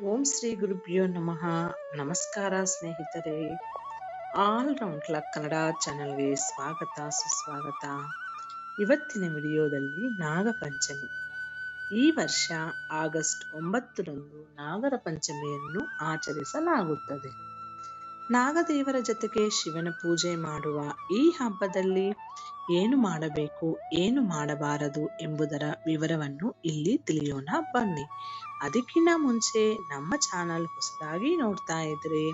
ಓಂ ಶ್ರೀ ಗುರುಭ್ಯೋ ನಮಃ. ನಮಸ್ಕಾರ ಸ್ನೇಹಿತರೆ. ಆಲ್ ರೌಂಡ್ ಕ್ಲಾಕ್ ಕನ್ನಡ ಚಾನಲ್ಗೆ ಸ್ವಾಗತ, ಸುಸ್ವಾಗತ. ಇವತ್ತಿನ ವಿಡಿಯೋದಲ್ಲಿ ನಾಗಪಂಚಮಿ. ಈ ವರ್ಷ ಆಗಸ್ಟ್ ಒಂಬತ್ತರಂದು ನಾಗರ ಪಂಚಮಿಯನ್ನು ಆಚರಿಸಲಾಗುತ್ತದೆ. ನಾಗದೇವರ ಜೊತೆಗೆ ಶಿವನ ಪೂಜೆ ಮಾಡುವ ಈ ಹಬ್ಬದಲ್ಲಿ ಏನು ಮಾಡಬೇಕು, ಏನು ಮಾಡಬಾರದು ಎಂಬುದರ ವಿವರವನ್ನು ಇಲ್ಲಿ ತಿಳಿಯೋಣ. ಬನ್ನಿ. ಅದಕ್ಕಿಂತ ಮುಂಚೆ ನಮ್ಮ ಚಾನಲ್ ಹೊಸದಾಗಿ ನೋಡ್ತಾ ಇದ್ರೆ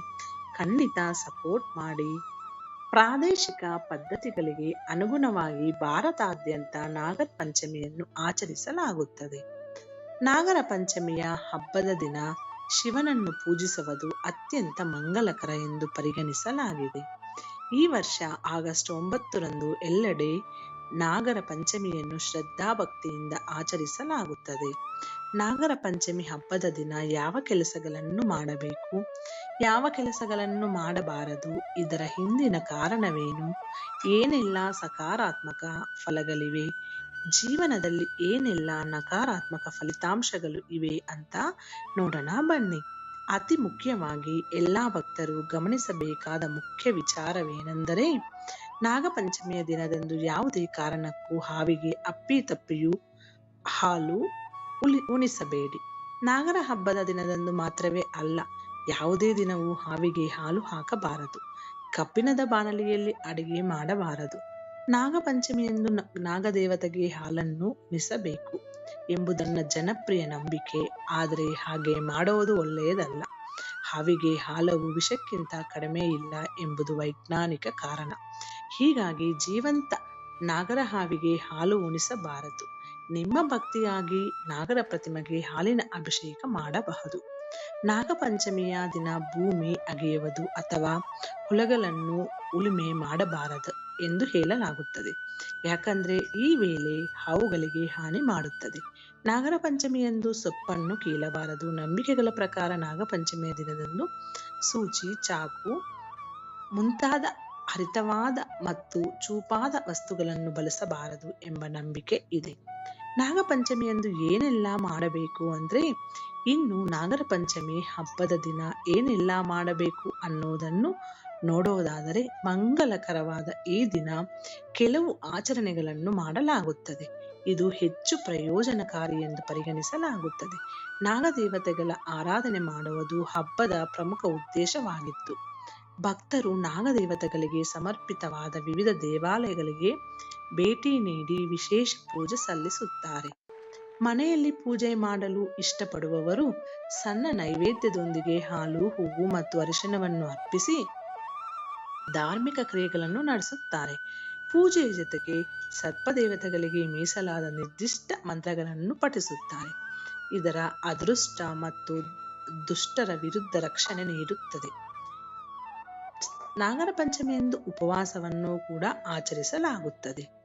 ಖಂಡಿತ ಸಪೋರ್ಟ್ ಮಾಡಿ. ಪ್ರಾದೇಶಿಕ ಪದ್ಧತಿಗಳಿಗೆ ಅನುಗುಣವಾಗಿ ಭಾರತಾದ್ಯಂತ ನಾಗರ ಪಂಚಮಿಯನ್ನು ಆಚರಿಸಲಾಗುತ್ತದೆ. ನಾಗರ ಪಂಚಮಿಯ ಹಬ್ಬದ ದಿನ ಶಿವನನ್ನು ಪೂಜಿಸುವುದು ಅತ್ಯಂತ ಮಂಗಲಕರ ಎಂದು ಪರಿಗಣಿಸಲಾಗಿದೆ. ಈ ವರ್ಷ ಆಗಸ್ಟ್ ಒಂಬತ್ತರಂದು ಎಲ್ಲೆಡೆ ನಾಗರ ಪಂಚಮಿಯನ್ನು ಶ್ರದ್ಧಾಭಕ್ತಿಯಿಂದ ಆಚರಿಸಲಾಗುತ್ತದೆ. ನಾಗರ ಪಂಚಮಿ ಹಬ್ಬದ ದಿನ ಯಾವ ಕೆಲಸಗಳನ್ನು ಮಾಡಬೇಕು? ಯಾವ ಕೆಲಸಗಳನ್ನು ಮಾಡಬಾರದು? ಇದರ ಹಿಂದಿನ ಕಾರಣವೇನು? ಏನೆಲ್ಲ ಸಕಾರಾತ್ಮಕ ಫಲಗಳಿವೆ? ಜೀವನದಲ್ಲಿ ಏನೆಲ್ಲ ನಕಾರಾತ್ಮಕ ಫಲಿತಾಂಶಗಳು ಇವೆ ಅಂತ ನೋಡೋಣ ಬನ್ನಿ. ಅತಿ ಮುಖ್ಯವಾಗಿ ಎಲ್ಲಾ ಭಕ್ತರು ಗಮನಿಸಬೇಕಾದ ಮುಖ್ಯ ವಿಚಾರವೇನೆಂದರೆ ನಾಗಪಂಚಮಿಯ ದಿನದಂದು ಯಾವುದೇ ಕಾರಣಕ್ಕೂ ಹಾವಿಗೆ ಅಪ್ಪಿ ತಪ್ಪಿಯು ಹಾಲು ಉಳಿ ಉಣಿಸಬೇಡಿ. ನಾಗರ ಹಬ್ಬದ ದಿನದಂದು ಮಾತ್ರವೇ ಅಲ್ಲ, ಯಾವುದೇ ದಿನವೂ ಹಾವಿಗೆ ಹಾಲು ಹಾಕಬಾರದು. ಕಬ್ಬಿಣದ ಬಾಣಲಿಯಲ್ಲಿ ಅಡಿಗೆ ಮಾಡಬಾರದು. ನಾಗಪಂಚಮಿಯಂದು ನಾಗದೇವತೆಗೆ ಹಾಲನ್ನು ಉಣಿಸಬೇಕು ಎಂಬುದನ್ನ ಜನಪ್ರಿಯ ನಂಬಿಕೆ. ಆದರೆ ಹಾಗೆ ಮಾಡುವುದು ಒಳ್ಳೆಯದಲ್ಲ. ಹಾವಿಗೆ ಹಾಲವು ವಿಷಕ್ಕಿಂತ ಕಡಿಮೆ ಇಲ್ಲ ಎಂಬುದು ವೈಜ್ಞಾನಿಕ ಕಾರಣ. ಹೀಗಾಗಿ ಜೀವಂತ ನಾಗರ ಹಾವಿಗೆ ಹಾಲು ಉಣಿಸಬಾರದು. ನಿಮ್ಮ ಭಕ್ತಿಯಾಗಿ ನಾಗರ ಪ್ರತಿಮೆಗೆ ಹಾಲಿನ ಅಭಿಷೇಕ ಮಾಡಬಹುದು. ನಾಗಪಂಚಮಿಯ ದಿನ ಭೂಮಿ ಅಗೆಯುವುದು ಅಥವಾ ಹುಲಗಳನ್ನು ಉಳುಮೆ ಮಾಡಬಾರದು. ಎಂದು ಹೇಳಲಾಗುತ್ತದೆ. ಯಾಕಂದ್ರೆ ಈ ವೇಳೆ ಹಾವುಗಳಿಗೆ ಹಾನಿ ಮಾಡುತ್ತದೆ. ನಾಗರ ಪಂಚಮಿಯಂದು ಸೊಪ್ಪನ್ನು ಕೀಳಬಾರದು. ನಂಬಿಕೆಗಳ ಪ್ರಕಾರ ನಾಗಪಂಚಮಿಯ ದಿನದಂದು ಸೂಚಿ, ಚಾಕು, ಮುಂತಾದ ಹರಿತವಾದ ಮತ್ತು ಚೂಪಾದ ವಸ್ತುಗಳನ್ನು ಬಳಸಬಾರದು ಎಂಬ ನಂಬಿಕೆ ಇದೆ. ನಾಗಪಂಚಮಿಯಂದು ಏನೆಲ್ಲ ಮಾಡಬೇಕು ಅಂದ್ರೆ ಇನ್ನು ನಾಗರ ಪಂಚಮಿ ಹಬ್ಬದ ದಿನ ಏನೆಲ್ಲ ಮಾಡಬೇಕು ಅನ್ನೋದನ್ನು ನೋಡೋದಾದರೆ ಮಂಗಲಕರವಾದ ಈ ದಿನ ಕೆಲವು ಆಚರಣೆಗಳನ್ನು ಮಾಡಲಾಗುತ್ತದೆ. ಇದು ಹೆಚ್ಚು ಪ್ರಯೋಜನಕಾರಿ ಎಂದು ಪರಿಗಣಿಸಲಾಗುತ್ತದೆ. ನಾಗದೇವತೆಗಳ ಆರಾಧನೆ ಮಾಡುವುದು ಹಬ್ಬದ ಪ್ರಮುಖ ಉದ್ದೇಶವಾಗಿತ್ತು. ಭಕ್ತರು ನಾಗದೇವತೆಗಳಿಗೆ ಸಮರ್ಪಿತವಾದ ವಿವಿಧ ದೇವಾಲಯಗಳಿಗೆ ಭೇಟಿ ನೀಡಿ ವಿಶೇಷ ಪೂಜೆ ಸಲ್ಲಿಸುತ್ತಾರೆ. ಮನೆಯಲ್ಲಿ ಪೂಜೆ ಮಾಡಲು ಇಷ್ಟಪಡುವವರು ಸಣ್ಣ ನೈವೇದ್ಯದೊಂದಿಗೆ ಹಾಲು, ಹೂವು ಮತ್ತು ಅರಿಶಿನವನ್ನು ಅರ್ಪಿಸಿ ಧಾರ್ಮಿಕ ಕ್ರಿಯೆಗಳನ್ನು ನಡೆಸುತ್ತಾರೆ. ಪೂಜೆಯ ಜೊತೆಗೆ ಸರ್ಪದೇವತೆಗಳಿಗೆ ಮೀಸಲಾದ ನಿರ್ದಿಷ್ಟ ಮಂತ್ರಗಳನ್ನು ಪಠಿಸುತ್ತಾರೆ. ಇದರ ಅದೃಷ್ಟ ಮತ್ತು ದುಷ್ಟರ ವಿರುದ್ಧ ರಕ್ಷಣೆ ನೀಡುತ್ತದೆ. ನಾಗರ ಪಂಚಮಿಯಂದು ಉಪವಾಸವನ್ನು ಕೂಡ ಆಚರಿಸಲಾಗುತ್ತದೆ.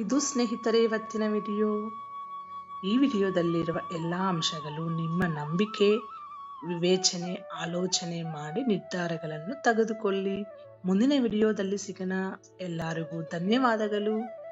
ಇದು ಸ್ನೇಹಿತರೆ, ಇವತ್ತಿನ ವಿಡಿಯೋ. ಈ ವಿಡಿಯೋದಲ್ಲಿರುವ ಎಲ್ಲ ಅಂಶಗಳು ನಿಮ್ಮ ನಂಬಿಕೆ, ವಿವೇಚನೆ, ಆಲೋಚನೆ ಮಾಡಿ ನಿರ್ಧಾರಗಳನ್ನು ತೆಗೆದುಕೊಳ್ಳಿ. ಮುಂದಿನ ವಿಡಿಯೋದಲ್ಲಿ ಸಿಗೋಣ. ಎಲ್ಲರಿಗೂ ಧನ್ಯವಾದಗಳು.